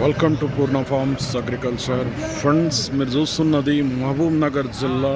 Welcome to Purna farms agriculture friends మీరు చూస్తున్నది మహబూబ్ నగర్ జిల్లా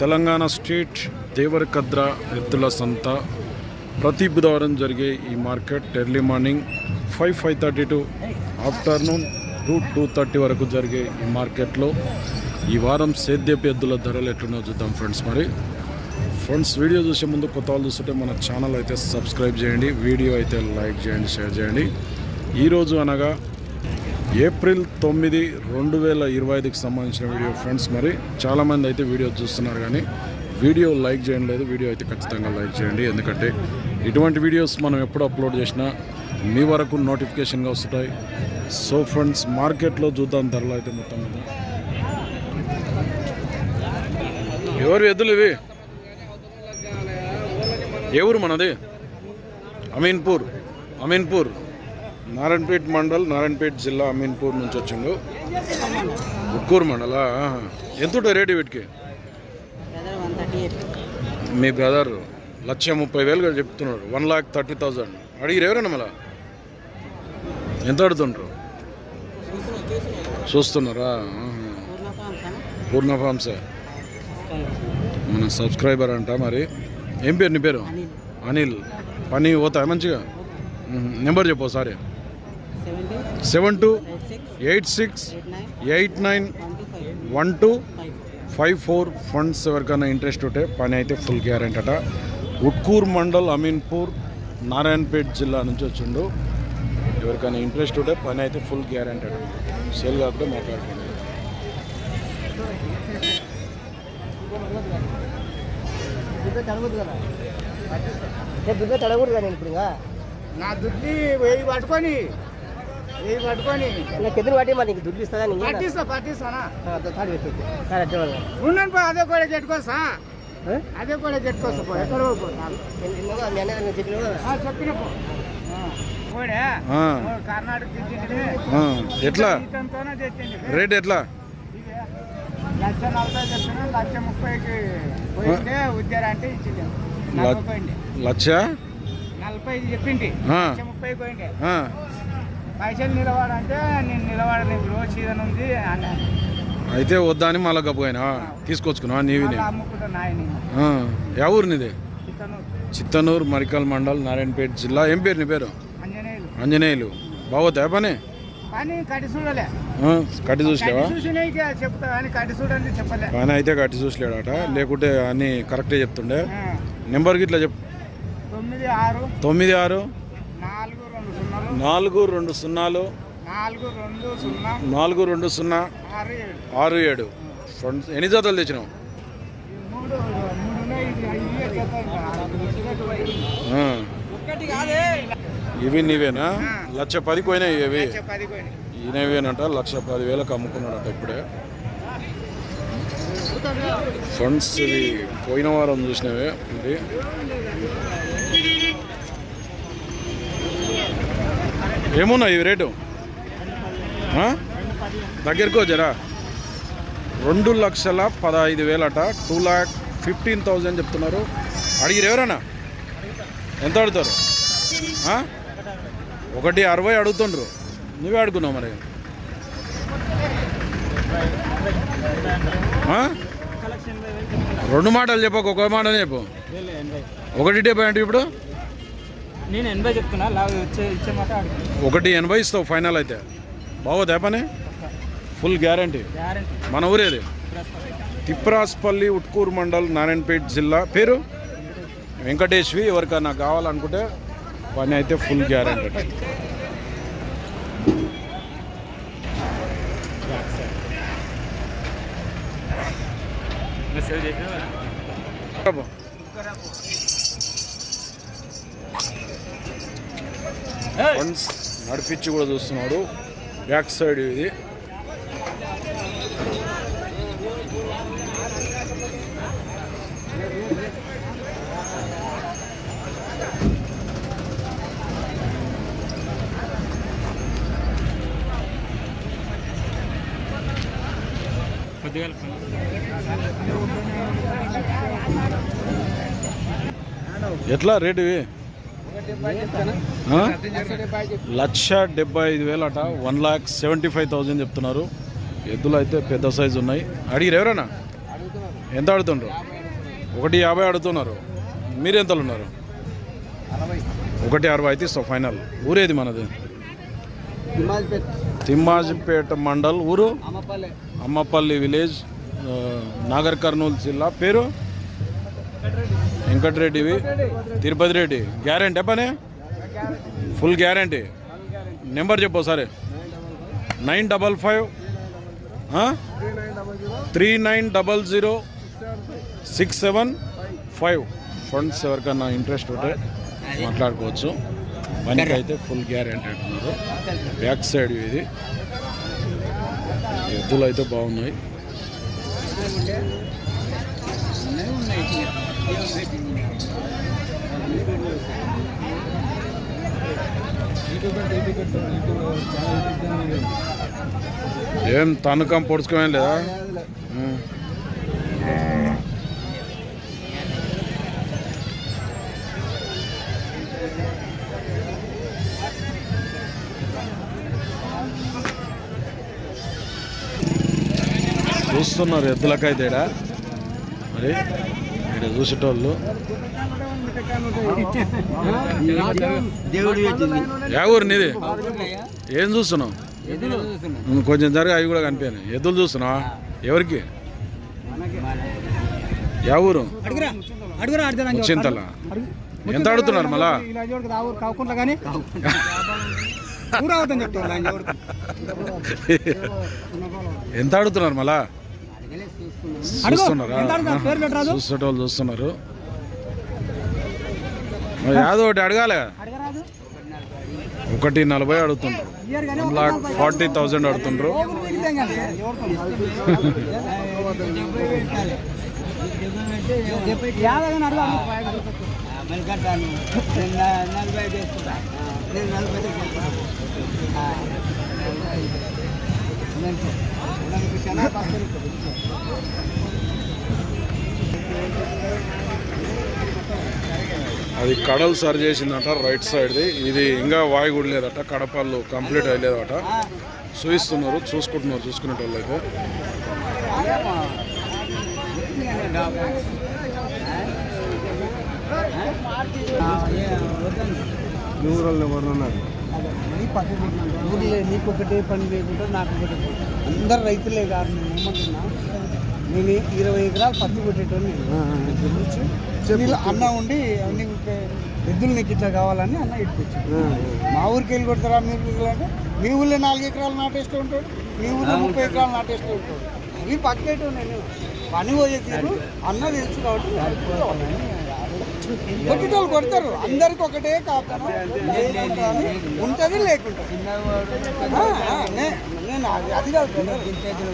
తెలంగాణ స్టేట్ దేవరకద్ర ఎద్దుల సంత. ప్రతి బుధవారం జరిగే ఈ market early morning five five thirty to afternoon two two thirty వరకు జరిగే ఈ మార్కెట్లో ఈ వారం సేద్యపు ఎద్దుల ధరలు ఎట్లున్నో చూద్దాం ఫ్రెండ్స్ మరి. ఫ్రెండ్స్ వీడియో చూసే ముందు కొత్త వాళ్ళు చూస్తుంటే మన ఛానల్ అయితే సబ్స్క్రైబ్ చేయండి వీడియో అయితే లైక్ చేయండి షేర్ చేయండి. ఈరోజు అనగా ఏప్రిల్ తొమ్మిది రెండు వేల ఇరవై ఐదుకి సంబంధించిన వీడియో ఫ్రెండ్స్ మరి. చాలామంది అయితే వీడియో చూస్తున్నారు కానీ వీడియో లైక్ చేయడం లేదు వీడియో అయితే ఖచ్చితంగా లైక్ చేయండి. ఎందుకంటే ఇటువంటి వీడియోస్ మనం ఎప్పుడు అప్లోడ్ చేసినా మీ వరకు నోటిఫికేషన్గా వస్తుంటాయి సో ఫ్రెండ్స్ మార్కెట్లో చూద్దాం ధరలు అయితే మొత్తం మీద ఎవరు ఎద్దులు ఇవి? ఏ ఊరు మనది? అమీన్పూర్. అమీన్పూర్. నారాయణపేట్ మండల్ నారాయణపేట్ జిల్లా అమీన్పూర్ నుంచి వచ్చిండు. ఉక్కూరు మండలా? ఎంత ఉంటుంది రేటు వీటికి? మీ బ్రదర్ లక్ష ముప్పై వేలుగా చెప్తున్నాడు. One lakh thirty thousand. అడిగిరు ఎవరన్నా మళ్ళా? ఎంత అడుగుతుండ్రు? చూస్తున్నారా? పూర్ణ ఫార్మ్స్ పూర్ణ ఫార్మ్సే మన సబ్స్క్రైబర్ అంట మరి. ఏం పేరు నీ పేరు? అనిల్. పని పోతా మంచిగా. నెంబర్ చెప్పు sorry seven two eight six eight nine one two five four funds ఎవరికైనా ఇంట్రెస్ట్ ఉంటే పని అయితే ఫుల్ గ్యారెంటీ అట. ఉట్కూర్ మండల్ అమీన్పూర్ నారాయణపేట్ జిల్లా నుంచి వచ్చిండు. ఎవరికైనా ఇంట్రెస్ట్ ఉంటే పని అయితే ఫుల్ గ్యారెంటీ అట. సేల్ కాకపోతే మాట్లాడుకోండి దుబ్బ తడగూడదు కదా నేను ఇప్పుడు నా దుడ్డి వెయ్యి పట్టుకొని వెయ్యి పట్టుకొని. నాకు ఎదురు పట్టి మరి నీకు దుడ్డు ఇస్తుందా నీకు పట్టిస్తా పట్టిస్తానా తాడు పెట్టు సరే అట్టే వాళ్ళు ఉన్నాను పో. అదే కూడా చెట్టుకోసా అదే కూడా చెట్టుకోసా పో ఎక్కడ చెప్పిన పో కర్ణాటక ఎట్లా రేట్ ఎట్లా. లక్ష నలభై చెప్పిన లక్ష ముప్పైకి అంటే ఇచ్చింది లక్ష? నలభై చెప్పింది. లక్ష ముప్పై పోయింది ఆ, పైసలు నిలబడంటే నేను నిలబడలేదు రోజు సీజన్ ఉంది అన్నాను అయితే వద్దా అని మళ్ళా గబ్బోయినా తీసుకొచ్చుకున్నా నీవి యా ఊరు నీది? చిత్తనూరు. మరికల్ మండల్ నారాయణపేట జిల్లా. ఏం పేరు నీ పేరు? అంజనేయులు ఆంజనేయులు. బాగోతా పని? కట్టి చూసలేవా? పని అయితే కట్టి చూసలేడట. లేకుంటే అన్ని కరెక్టే చెప్తుండే. ఆ, నెంబర్కి ఇట్లా చెప్పు తొమ్మిది ఆరు. నాలుగు రెండు సున్నాలు. నాలుగు రెండు సున్నా. ఆరు ఏడు. ఫ్రెండ్స్ ఎన్ని జతలు తెచ్చినావు? కాదే. ఇవి నీవేనా? లక్ష పది పోయినాయి ఇవి. ఈయనవేనంట? లక్ష పది వేలకు అమ్ముకున్నాడట ఇప్పుడే. ఫండ్స్ ఇవి పోయిన వారం చూసినవే ఇది ఏమున్నాయి ఇవి రేటు? దగ్గరకు జరా రెండు లక్షల పదహైదు వేలట. టూ ల్యాక్ ఫిఫ్టీన్ థౌజండ్ చెప్తున్నారు. అడిగిరు ఎవరన్నా? ఎంత అడుగుతారు? ఒకటి అరవై అడుగుతుండ్రు. నువ్వే అడుగున్నావు మరి? రెండు మాటలు చెప్పకు ఒక మాట చెప్పు. ఒకటి డెబ్బై అంటే ఇప్పుడు? నేను ఎనభై చెప్తున్నా ఒకటి ఎనభై ఇస్తావు ఫైనల్ అయితే. బాగోదా పని ఫుల్ గ్యారంటీ. మన ఊరేది? తిప్రాస్పల్లి ఉట్కూరు మండల్ నారాయణపేట్ జిల్లా. పేరు? వెంకటేశ్వి ఎవరికైనా కావాలనుకుంటే పని అయితే ఫుల్ గ్యారంటీ నడిపించి కూడా చూస్తున్నాడు. బ్యాక్ సైడ్ ఇది. కొద్దిగా ఎట్లా రేటు లక్ష డెబ్బై ఐదు వేలు అట. One lakh seventy five thousand చెప్తున్నారు. ఎద్దులు అయితే పెద్ద సైజు ఉన్నాయి. అడిగిరు ఎవరైనా ఎంత అడుతుండ్రు ఒకటి యాభై అడుగుతున్నారు. మీరు ఎంతలు ఉన్నారు? ఒకటి అరవై అయితే ఇస్తాం ఫైనల్. ఊరేది మనది? తిమ్మాజిపేట మండల్. ఊరు? అమ్మపల్లి విలేజ్ నాగర్ కర్నూలు జిల్లా. పేరు? వెంకటరెడ్డివి. తిరుపతి రెడ్డి. గ్యారంటీ పని? Full guarantee. నెంబర్ చెప్పు సరే nine double five three nine double zero six seven five. Funds ఎవరికన్నా ఇంట్రెస్ట్ ఉంటే మాట్లాడుకోవచ్చు. మనకి అయితే ఫుల్ గ్యారంటీ అంటున్నారు. బ్యాక్ సైడ్ ఇది. ఎద్దులు అయితే బాగున్నాయి. ఏం తనకం పొడుచుకోమేం లేదా? చూస్తున్నారు ఎద్దులకైతే ఈడ. మరి ఇక్కడ చూసేటోళ్ళు. ఊరు నీది? ఏం చూస్తున్నావు? కొంచెం జరగ అవి కూడా కనిపించాయి ఎద్దులు చూస్తున్నావా? ఎవరికి? యా ఊరు? అడుగురా అడుగురా అడుగురా చింతల ఎంత అడుగుతున్నారు మళ్ళా? ఎంత అడుగుతున్నారు మళ్ళా. చూస్తున్నారా? చూసేటోళ్ళు చూస్తున్నారు మరి యాదో ఒకటి అడగాలి అడగరాదు ఒకటి నలభై అడుగుతుండ్రు వన్ లాక్ ఫార్టీ థౌజండ్ అడుగుతుండ్రు నలభై అది కడల్ సరి చేసిందట రైట్ సైడ్ది ఇది ఇంకా వాయి కూడా లేదట కడపళ్ళు కంప్లీట్ అయ్యలేదట. చూపిస్తున్నారు చూసుకుంటున్నారు చూసుకునేటోళ్ళు అయితే. ఊర్లే నీకు ఒకటే పని లేకుండా నాకు ఒకటే. అందరు రైతులే కాదు నేను ఏమంటున్నా? నేను ఇరవై ఎకరాలు పత్తి కొట్టేటోని వీళ్ళు అన్న ఉండి నీకు ఎద్దులు నీకు ఇట్లా కావాలని అన్న ఇట్టుకొచ్చి మా ఊరికి వెళ్ళి కొడతారా మీరు అంటే? మీ ఊళ్ళో నాలుగు ఎకరాలు నాటేస్తూ ఉంటాడు మీ ఊళ్ళో ముప్పై ఎకరాలు నాటేస్తూ ఉంటాడు. అవి పక్కేటో నేను. పని పోయే తీరు అన్న తెలుసు కాబట్టి కొట్టేటోళ్ళు కొడతారు. అందరికి ఒకటే కాపుతాను ఉంటుంది లేకుంటుంది నేను అది- కాదు.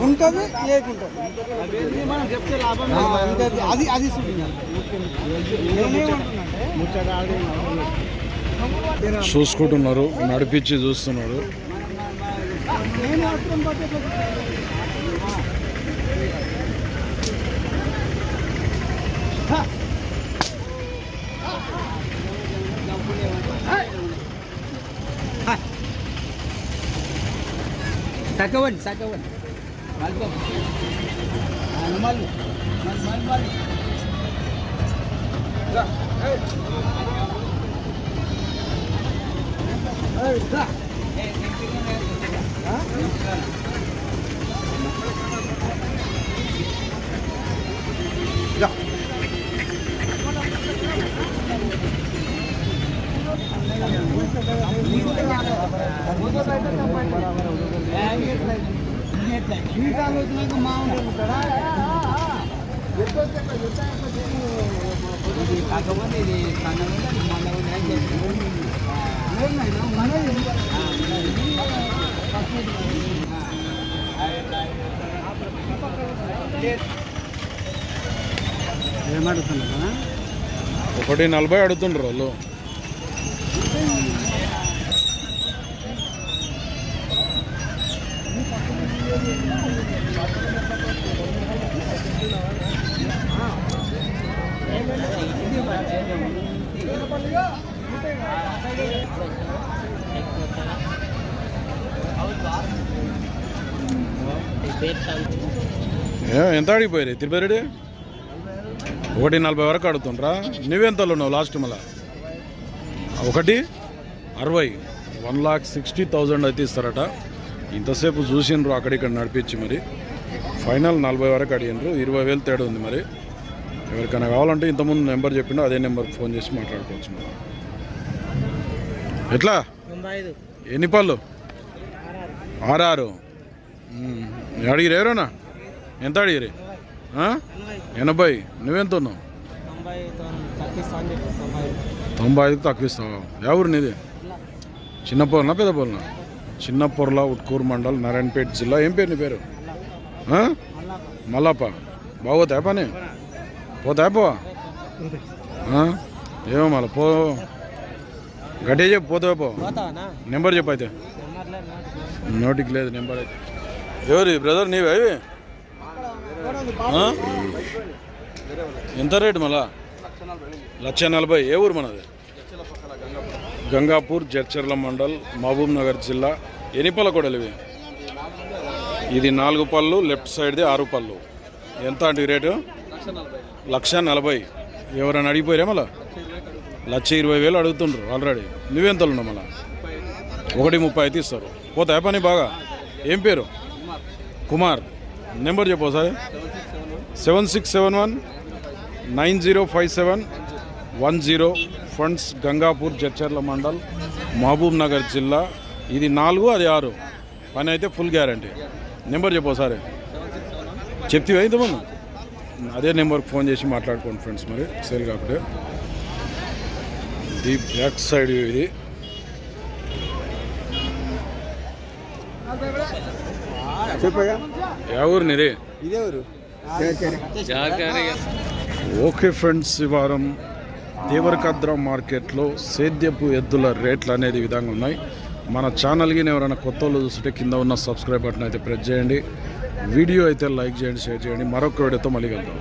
ఉంటుంది లేకుంటుంది. అది అది చూసుకుంటున్నారు నడిపించి చూస్తున్నారు. నేను అవసరం పట్టే సగవండి సగవండి మళ్ళీ మళ్ళీ మళ్ళీ కాకపోతే ఇది ఏమడుతున్నా ఒకటి నలభై అడుగుతుండ్రు వాళ్ళు. ఎంత ఆడిపోయారు తిరుపతి రెడ్డి? ఒకటి నలభై వరకు ఆడుతుండ్రా. నువ్వెంతలో ఉన్నావు లాస్ట్ మళ్ళా? ఒకటి అరవై. వన్ లాక్ సిక్స్టీ థౌజండ్ అయితే ఇస్తారట. ఇంతసేపు చూసిండ్రు అక్కడిక్కడ నడిపించి మరి. ఫైనల్ నలభై వరకు అడిగినరు ఇరవై వేలు తేడా ఉంది మరి. ఎవరికైనా కావాలంటే ఇంతకుముందు నెంబర్ చెప్పిండో అదే నెంబర్కి ఫోన్ చేసి మాట్లాడుకోవచ్చు మనం ఎట్లా? ఎన్ని పళ్ళు? ఆరారు. అడిగిరు ఎవరన్నా ఎంత అడిగిరి? ఎనభై. నువ్వెంత ఉన్నావు? తొంభై ఐదుకి తక్కువ ఇస్తావా ఎవరు నీది? చిన్న పొరనా పెద్ద పొరనా చిన్న పొరల ఉట్కూరు మండల్ నారాయణపేట జిల్లా. ఏం పేరు నీ పేరు? ఆ? మల్లప్ప. బాగోతా పని? పోతా పోవా? ఏమో మళ్ళా పో. గట్టిగా చెప్పు పోతావా పో. నెంబర్ చెప్పు అయితే. నోటికి లేదు నెంబర్ అయితే. ఎవరి బ్రదర్ నీవే? ఆ? ఎంత రేటు మళ్ళా లక్ష నలభై. ఏ ఊరు మనది? గంగాపూర్ జడ్చర్ల మండల్ మహబూబ్ నగర్ జిల్లా ఎన్ని కొడలివి. ఇది నాలుగు పళ్ళు లెఫ్ట్ సైడ్ది ఆరు పళ్ళు. ఎంత అంటే రేటు? లక్ష నలభై. ఎవరైనా అడిగిపోయారా మళ్ళా? లక్ష ఇరవై వేలు అడుగుతుండ్రు ఆల్రెడీ. నువ్వెంతలు ఉన్నావు మళ్ళా? ఒకటి ముప్పై అయితే ఇస్తారు. పోతాయా పని బాగా? ఏం పేరు? కుమార్. నెంబర్ చెప్పు sir seven six seven one nine zero five seven one zero funds Gangapur Jadcherla mandal Mahbubnagar జిల్లా. ఇది నాలుగు అది ఆరు. పని అయితే ఫుల్ గ్యారంటీ. నెంబర్ చెప్పు సార్ చెప్తివా ఇంతమంది అదే నెంబర్కి ఫోన్ చేసి మాట్లాడుకోండి ఫ్రెండ్స్ మరి సేల్ కాకపోతే ఇది బ్యాక్ సైడ్ ఇది. చెప్పగా ఊరు ఓకే ఫ్రెండ్స్ ఈ వారం దేవరకద్ర మార్కెట్లో సేద్యపు ఎద్దుల రేట్లు అనేది విధంగా ఉన్నాయి. మన ఛానల్కి ఎవరైనా కొత్త వాళ్ళు చూస్తుంటే కింద ఉన్న సబ్స్క్రైబ్ బటన్ అయితే ప్రెస్ చేయండి. వీడియో అయితే లైక్ చేయండి షేర్ చేయండి. మరొక వీడియోతో మళ్ళీ కలుద్దాం.